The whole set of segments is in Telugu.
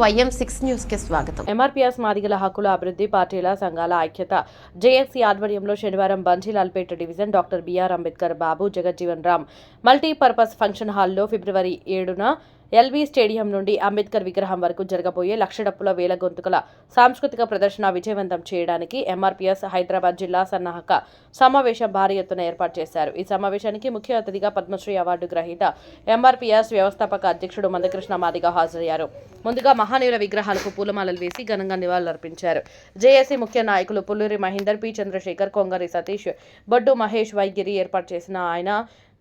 వైఎం సిక్స్ న్యూస్కి స్వాగతం. ఎంఆర్పీఎస్ మాదిగల హక్కుల అభివృద్ధి పార్టీల సంఘాల ఐక్యత జేఎస్సీ ఆధ్వర్యంలో శనివారం Banjilalpet division doctor B R Ambedkar Babu Jagjivan Ram multipurpose function హాల్లో ఫిబ్రవరి ఏడున ఎల్బీ స్టేడియం నుండి అంబేద్కర్ విగ్రహం వరకు జరగబోయే లక్ష డప్పుల వేల గొంతుకల సాంస్కృతిక ప్రదర్శన విజయవంతం చేయడానికి ఎంఆర్పీఎస్ హైదరాబాద్ జిల్లా సన్నాహక సమావేశం భారీ ఎత్తున ఏర్పాటు చేశారు. ఈ సమావేశానికి ముఖ్య అతిథిగా పద్మశ్రీ అవార్డు గ్రహీత ఎంఆర్పీఎస్ వ్యవస్థాపక అధ్యక్షుడు మందకృష్ణ మాదిగ హాజరయ్యారు. ముందుగా మహానీయుల విగ్రహాలకు పూలమాలలు వేసి ఘనంగా నివాళులర్పించారు. జేఏసీ ముఖ్య నాయకులు పుల్లూరి మహేందర్ పి. చంద్రశేఖర్ కొంగరి సతీష్ బొడ్డు మహేష్ వైగిరి ఏర్పాటు చేసిన ఆయన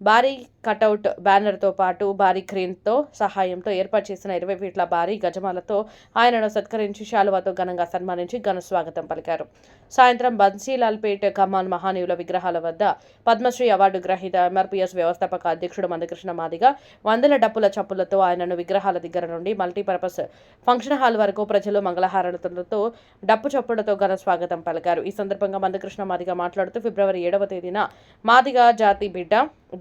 భారీ కటౌట్ బ్యానర్తో పాటు భారీ క్రేన్తో సహాయంతో ఏర్పాటు చేసిన ఇరవై ఫీట్ల భారీ గజమాలతో ఆయనను సత్కరించి శాలువాతో ఘనంగా సన్మానించి ఘన స్వాగతం పలికారు. సాయంత్రం బన్సీలాల్పేట్ కమాన్ మహానీయుల విగ్రహాల వద్ద పద్మశ్రీ అవార్డు గ్రహీత ఎంఆర్పీఎస్ వ్యవస్థాపక అధ్యక్షుడు మందకృష్ణ మాదిగ వందల డప్పుల చప్పులతో ఆయనను విగ్రహాల దగ్గర నుండి మల్టీపర్పస్ ఫంక్షన్ హాల్ వరకు ప్రజలు మంగళహారతులతో డప్పు చప్పులతో ఘన స్వాగతం పలికారు. ఈ సందర్భంగా మందకృష్ణ మాదిగ మాట్లాడుతూ ఫిబ్రవరి ఏడవ తేదీన మాదిగ జాతి బిడ్డ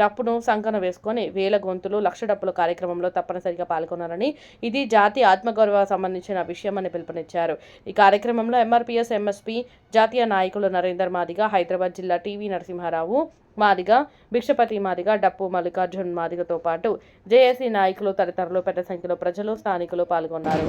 డప్పును సంకన వేసుకొని వేల గొంతులు లక్ష డప్పుల కార్యక్రమంలో తప్పనిసరిగా పాల్గొన్నారని ఇది జాతి ఆత్మగౌరవ సంబంధించిన విషయమని పిలుపునిచ్చారు. ఈ కార్యక్రమంలో ఎంఆర్పీఎస్ ఎంఎస్పీ జాతీయ నాయకులు నరేందర్ మాదిగ హైదరాబాద్ జిల్లా టీవీ నరసింహారావు మాదిగ భిక్షపతి మాదిగ డప్పు మల్లికార్జున్ మాదిగతో పాటు జేఏసీ నాయకులు తదితరులు పెద్ద సంఖ్యలో ప్రజలు స్థానికులు పాల్గొన్నారు.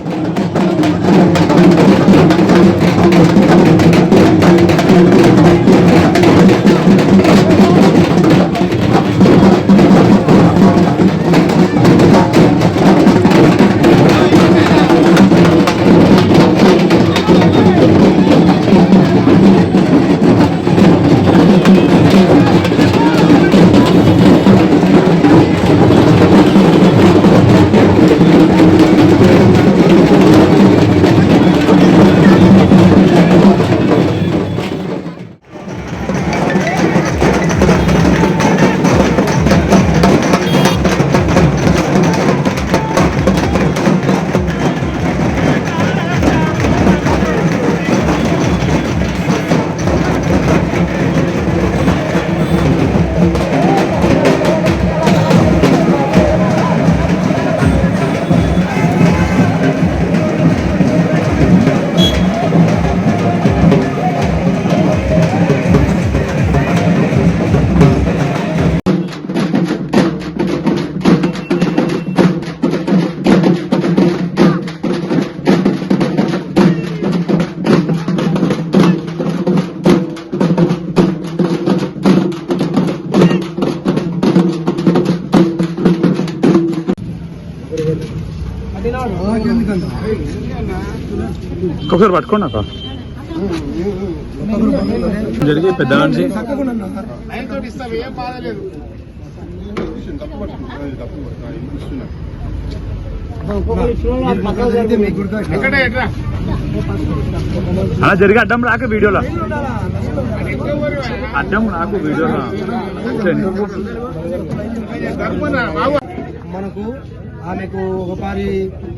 ఒకసారి పట్టుకోండి అక్క జరిగి పెద్ద మనిషి అలా జరిగి అడ్డం రాక వీడియోలో. అడ్డం రాకు వీడియోలో. మనకు ఆమెకు ఒకసారి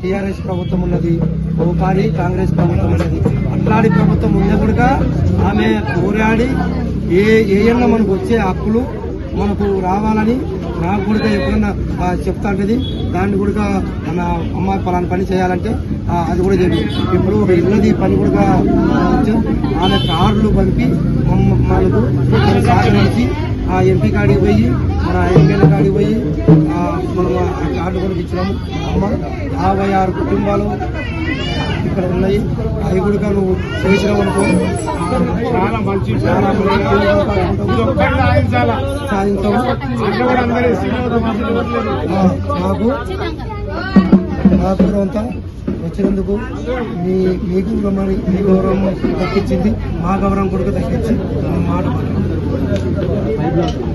టీఆర్ఎస్ టిఆర్ఎస్ ప్రభుత్వం ఉన్నది ఒకసారి కాంగ్రెస్ ప్రభుత్వం ఉన్నది. అట్లాంటి ప్రభుత్వం ఉన్న ఆమె పోరాడి ఏ ఏయన్నా మనకు వచ్చే హక్కులు మనకు రావాలని నాకు కూడా ఎప్పుడన్నా చెప్తా ఉంటుంది దాన్ని కూడా మన అమ్మ పలానా పని చేయాలంటే అది కూడా చెప్పి ఇప్పుడు ఒక ఇళ్ళది పని కూడా వచ్చి ఆమె కార్లు పంపి మమ్మ- మనకు సహకరించి ఆ ఎంపీ కాడికి పోయి మన ఎమ్మెల్యే కాడికి పోయి మనం ఆ కార్డు కూడా ఇచ్చినాము. అమ్మ యాభై ఆరు కుటుంబాలు ఇక్కడ ఉన్నాయి. అవి కూడా నువ్వు చేసినావు అనుకో. చాలా మంచి చాలా సాధించాము ఆ, నాకు నాకు అంతా వచ్చినందుకు మీ మీకు కూడా మరి మీ గౌరవం దక్కించింది మా గౌరవం కూడా దక్కించి మా మాట మాట్లాడుతున్నాం.